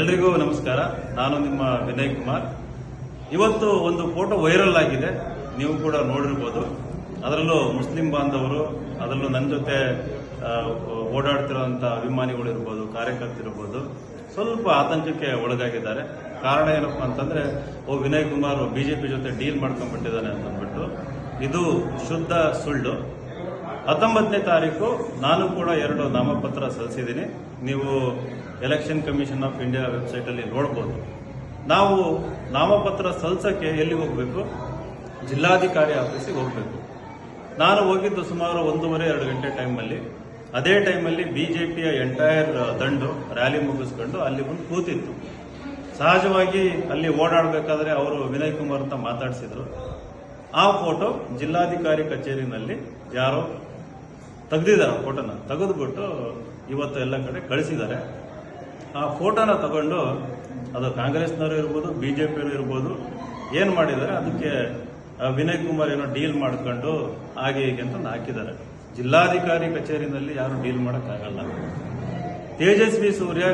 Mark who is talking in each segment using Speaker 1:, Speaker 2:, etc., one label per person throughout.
Speaker 1: ಎಲ್ರಿಗೂ ನಮಸ್ಕಾರ. ನಾನು ನಿಮ್ಮ ವಿನಯ್ ಕುಮಾರ್. ಇವತ್ತು ಒಂದು ಫೋಟೋ ವೈರಲ್ ಆಗಿದೆ. ನೀವು ಕೂಡ ನೋಡಿರ್ಬೋದು. ಅದರಲ್ಲೂ ಮುಸ್ಲಿಂ ಬಾಂಧವರು, ಅದರಲ್ಲೂ ನನ್ನ ಜೊತೆ ಓಡಾಡ್ತಿರೋಂಥ ಅಭಿಮಾನಿಗಳು ಇರ್ಬೋದು ಕಾರ್ಯಕರ್ತರಿರ್ಬೋದು ಸ್ವಲ್ಪ ಆತಂಕಕ್ಕೆ ಒಳಗಾಗಿದ್ದಾರೆ. ಕಾರಣ ಏನಪ್ಪ ಅಂತಂದ್ರೆ, ಓ ವಿನಯ್ ಕುಮಾರ್ ಬಿಜೆಪಿ ಜೊತೆ ಡೀಲ್ ಮಾಡ್ಕೊಂಡ್ಬಿಟ್ಟಿದ್ದಾನೆ ಅಂತ ಅಂದ್ಬಿಟ್ಟು ಇದು ಶುದ್ಧ ಸುಳ್ಳು. ಹತ್ತೊಂಬತ್ತನೇ ತಾರೀಕು ನಾನು ಕೂಡ ಎರಡು ನಾಮಪತ್ರ ಸಲ್ಲಿಸಿದ್ದೀನಿ. ನೀವು ಎಲೆಕ್ಷನ್ ಕಮಿಷನ್ ಆಫ್ ಇಂಡಿಯಾ ವೆಬ್ಸೈಟಲ್ಲಿ ನೋಡ್ಬೋದು. ನಾವು ನಾಮಪತ್ರ ಸಲ್ಲಿಸೋಕ್ಕೆ ಎಲ್ಲಿಗೆ ಹೋಗಬೇಕು? ಜಿಲ್ಲಾಧಿಕಾರಿ ಆಫೀಸಿಗೆ ಹೋಗಬೇಕು. ನಾನು ಹೋಗಿದ್ದು ಸುಮಾರು ಒಂದೂವರೆ, ಎರಡು ಗಂಟೆ ಟೈಮಲ್ಲಿ ಅದೇ ಟೈಮಲ್ಲಿ ಬಿ ಜೆ ಪಿಯ ಎಂಟೈರ್ ದಂಡು ರ್ಯಾಲಿ ಮುಗಿಸ್ಕೊಂಡು ಅಲ್ಲಿ ಬಂದು ಕೂತಿತ್ತು ಸಹಜವಾಗಿ ಅಲ್ಲಿ ಓಡಾಡಬೇಕಾದ್ರೆ ಅವರು ವಿನಯ್ ಕುಮಾರ್ ಅಂತ ಮಾತಾಡಿಸಿದ್ರು. ಆ ಫೋಟೋ ಜಿಲ್ಲಾಧಿಕಾರಿ ಕಚೇರಿನಲ್ಲಿ ಯಾರೋ ತೆಗ್ದಿದ್ದಾರೆ ಫೋಟೋನ ತೆಗೆದುಬಿಟ್ಟು ಇವತ್ತು ಎಲ್ಲ ಕಡೆ ಕಳಿಸಿದ್ದಾರೆ. ಆ ಫೋಟೋನ ತಗೊಂಡು ಅದು ಕಾಂಗ್ರೆಸ್ನವರು ಇರ್ಬೋದು ಬಿ ಜೆ ಪಿಯವರು ಇರ್ಬೋದು, ಏನು ಮಾಡಿದ್ದಾರೆ, ಅದಕ್ಕೆ ವಿನಯ್ ಕುಮಾರ್ ಏನೋ ಡೀಲ್ ಮಾಡ್ಕೊಂಡು ಹಾಗೆ ಹೀಗೆ ಅಂತ ಹಾಕಿದ್ದಾರೆ. ಜಿಲ್ಲಾಧಿಕಾರಿ ಕಚೇರಿನಲ್ಲಿ ಯಾರು ಡೀಲ್ ಮಾಡೋಕ್ಕಾಗಲ್ಲ. ತೇಜಸ್ವಿ ಸೂರ್ಯ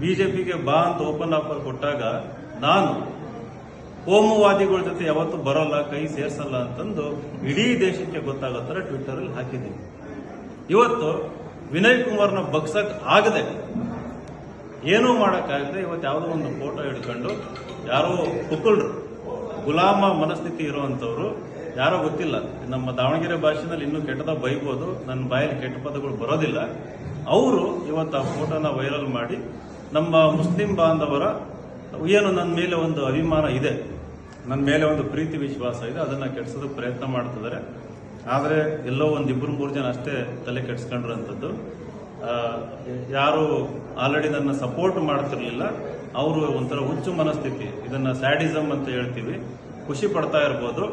Speaker 1: ಬಿ ಜೆ ಪಿಗೆ ಬಾ ಅಂತ ಓಪನ್ ಆಫರ್ ಕೊಟ್ಟಾಗ ನಾನು ಕೋಮುವಾದಿಗಳ ಜೊತೆ ಯಾವತ್ತೂ ಬರೋಲ್ಲ, ಕೈ ಸೇರಿಸಲ್ಲ ಅಂತಂದು ಇಡೀ ದೇಶಕ್ಕೆ ಗೊತ್ತಾಗೋ ಥರ ಟ್ವಿಟ್ಟರಲ್ಲಿ ಹಾಕಿದ್ದೀನಿ. ಇವತ್ತು ವಿನಯ್ ಕುಮಾರ್ನ ಬಗ್ಸಕ್ ಆಗದೆ ಏನೂ ಮಾಡೋಕ್ಕಾಗದೆ ಇವತ್ತು ಯಾವುದೋ ಒಂದು ಫೋಟೋ ಹಿಡ್ಕೊಂಡು ಯಾರೋ ಕುಕ್ಕುಳ್ರು ಗುಲಾಮ ಮನಸ್ಥಿತಿ ಇರುವಂಥವ್ರು, ಯಾರೋ ಗೊತ್ತಿಲ್ಲ. ನಮ್ಮ ದಾವಣಗೆರೆ ಭಾಷೆನಲ್ಲಿ ಇನ್ನೂ ಕೆಟ್ಟದ ಬೈಬೋದು, ನನ್ನ ಬಾಯಲ್ಲಿ ಕೆಟ್ಟ ಪದಗಳು ಬರೋದಿಲ್ಲ. ಅವರು ಇವತ್ತು ಆ ಫೋಟೋನ ವೈರಲ್ ಮಾಡಿ ನಮ್ಮ ಮುಸ್ಲಿಂ ಬಾಂಧವರ ಏನು ನನ್ನ ಮೇಲೆ ಒಂದು ಅಭಿಮಾನ ಇದೆ, ನನ್ನ ಮೇಲೆ ಒಂದು ಪ್ರೀತಿ ವಿಶ್ವಾಸ ಇದೆ, ಅದನ್ನು ಕೆಡಿಸೋದಕ್ಕೆ ಪ್ರಯತ್ನ ಮಾಡ್ತಿದ್ದಾರೆ. ಆದರೆ ಎಲ್ಲೋ ಒಂದು ಇಬ್ಬರು ಮೂರು ಜನ ಅಷ್ಟೇ ತಲೆ ಕೆಡಿಸ್ಕೊಂಡಿರೋಂಥದ್ದು ಯಾರು ಆಲ್ರೆಡಿ ನನ್ನ ಸಪೋರ್ಟ್ ಮಾಡ್ತಿರ್ಲಿಲ್ಲ, ಅವರು ಒಂಥರ ಹುಚ್ಚು ಮನಸ್ಥಿತಿ, ಇದನ್ನ ಸ್ಯಾಡಿಸಮ್ ಅಂತ ಹೇಳ್ತೀವಿ. ಖುಷಿ ಪಡ್ತಾ ಇರ್ಬೋದು.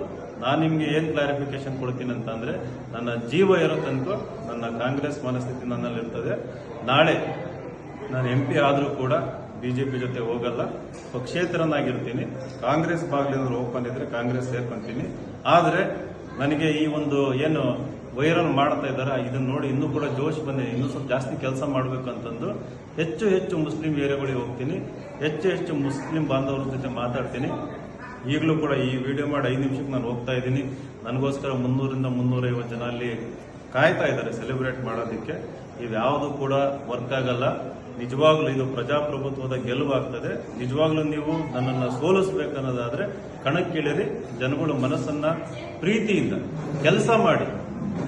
Speaker 1: ನಾನು ನಿಮಗೆ ಏನು ಕ್ಲಾರಿಫಿಕೇಶನ್ ಕೊಡ್ತೀನಿ ಅಂತಂದರೆ, ನನ್ನ ಜೀವ ಇರೋ ತನಕ ನನ್ನ ಕಾಂಗ್ರೆಸ್ ಮನಸ್ಥಿತಿ ನನ್ನಲ್ಲಿರ್ತದೆ. ನಾಳೆ ನಾನು ಎಂ ಪಿ ಆದರೂ ಕೂಡ ಬಿ ಜೆ ಪಿ ಜೊತೆ ಹೋಗಲ್ಲ. ಪಕ್ಷೇತರನಾಗಿರ್ತೀನಿ ಕಾಂಗ್ರೆಸ್ ಬಾಗಿಲಿಂದ ಓಪನ್ ಇದ್ದರೆ ಕಾಂಗ್ರೆಸ್ ಸೇರ್ಕೊಂತೀನಿ. ಆದರೆ ನನಗೆ ಈ ಒಂದು ಏನು ವೈರಲ್ ಮಾಡ್ತಾ ಇದ್ದಾರೆ, ಇದನ್ನ ನೋಡಿ ಇನ್ನೂ ಕೂಡ ಜೋಶ್ ಬಂದಿದೆ ಇನ್ನೂ ಸ್ವಲ್ಪ ಜಾಸ್ತಿ ಕೆಲಸ ಮಾಡಬೇಕು ಅಂತಂದು. ಹೆಚ್ಚು ಹೆಚ್ಚು ಮುಸ್ಲಿಂ ಏರಿಯಾಗಳಿಗೆ ಹೋಗ್ತೀನಿ. ಹೆಚ್ಚು ಹೆಚ್ಚು ಮುಸ್ಲಿಂ ಬಾಂಧವರ ಜೊತೆ ಮಾತಾಡ್ತೀನಿ. ಈಗಲೂ ಕೂಡ ಈ ವಿಡಿಯೋ ಮಾಡಿ ಐದು ನಿಮಿಷಕ್ಕೆ ನಾನು ಹೋಗ್ತಾ ಇದ್ದೀನಿ. ನನಗೋಸ್ಕರ ಮುನ್ನೂರಿಂದ ಮುನ್ನೂರೈವತ್ತು ಜನ ಅಲ್ಲಿ ಕಾಯ್ತಾ ಇದ್ದಾರೆ ಸೆಲೆಬ್ರೇಟ್ ಮಾಡೋದಕ್ಕೆ. ಇವ್ಯಾವುದು ಕೂಡ ವರ್ಕ್ ಆಗಲ್ಲ. ನಿಜವಾಗ್ಲೂ ಇದು ಪ್ರಜಾಪ್ರಭುತ್ವದ ಗೆಲುವಾಗ್ತದೆ. ನಿಜವಾಗ್ಲೂ ನೀವು ನನ್ನನ್ನು ಸೋಲಿಸ್ಬೇಕನ್ನೋದಾದ್ರೆ ಕಣಕ್ಕಿಳಿರಿ ಜನಗಳು ಮನಸ್ಸನ್ನ ಪ್ರೀತಿಯಿಂದ ಕೆಲಸ ಮಾಡಿ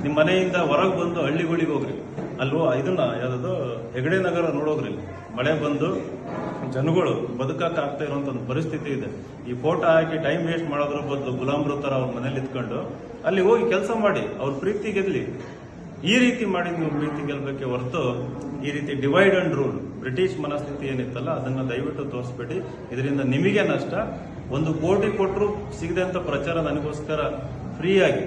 Speaker 1: ನಿಮ್ಮ ಮನೆಯಿಂದ ಹೊರಗೆ ಬಂದು ಹಳ್ಳಿಗಳಿಗೆ ಹೋಗ್ರಿ. ಅಲ್ವೋ, ಇದನ್ನ ಯಾವ್ದು ಹೆಗಡೆ ನಗರ ನೋಡೋಗ್ರಿ ಮಳೆ ಬಂದು ಜನಗಳು ಬದುಕಕ್ಕೆ ಆಗ್ತಾ ಇರುವಂತ ಒಂದು ಪರಿಸ್ಥಿತಿ ಇದೆ. ಈ ಫೋಟೋ ಹಾಕಿ ಟೈಮ್ ವೇಸ್ಟ್ ಮಾಡೋದ್ರ ಬದಲು ಗುಲಾಮ್ ಅವ್ರ ಮನೇಲಿ ಇತ್ಕೊಂಡು ಅಲ್ಲಿ ಹೋಗಿ ಕೆಲಸ ಮಾಡಿ, ಅವ್ರ ಪ್ರೀತಿ ಗೆದ್ಲಿ. ಈ ರೀತಿ ಮಾಡಿ ನೀವು ಪ್ರೀತಿ ಗೆಲ್ಬೇಕೆ ಹೊರತು ಈ ರೀತಿ ಡಿವೈಡ್ ಅಂಡ್ ರೂಲ್ ಬ್ರಿಟಿಷ್ ಮನಸ್ಥಿತಿ ಏನಿತ್ತಲ್ಲ ಅದನ್ನ ದಯವಿಟ್ಟು ತೋರಿಸ್ಬೇಡಿ. ಇದರಿಂದ ನಿಮಗೆ ನಷ್ಟ. ಒಂದು ಕೋಟಿ ಕೊಟ್ಟರು ಸಿಗದೆ ಅಂತ ಪ್ರಚಾರ ನನಗೋಸ್ಕರ ಫ್ರೀಯಾಗಿ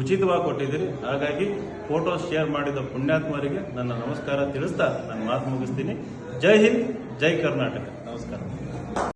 Speaker 1: ಉಚಿತವಾಗಿ ಕೊಟ್ಟಿದ್ದೀರಿ. ಹಾಗಾಗಿ ಫೋಟೋ ಶೇರ್ ಮಾಡಿದ ಪುಣ್ಯಾತ್ಮರಿಗೆ ನನ್ನ ನಮಸ್ಕಾರ ತಿಳಿಸ್ತಾ ನಾನು ಮಾತು ಮುಗಿಸ್ತೀನಿ. ಜೈ ಹಿಂದ್, ಜೈ ಕರ್ನಾಟಕ. ನಮಸ್ಕಾರ.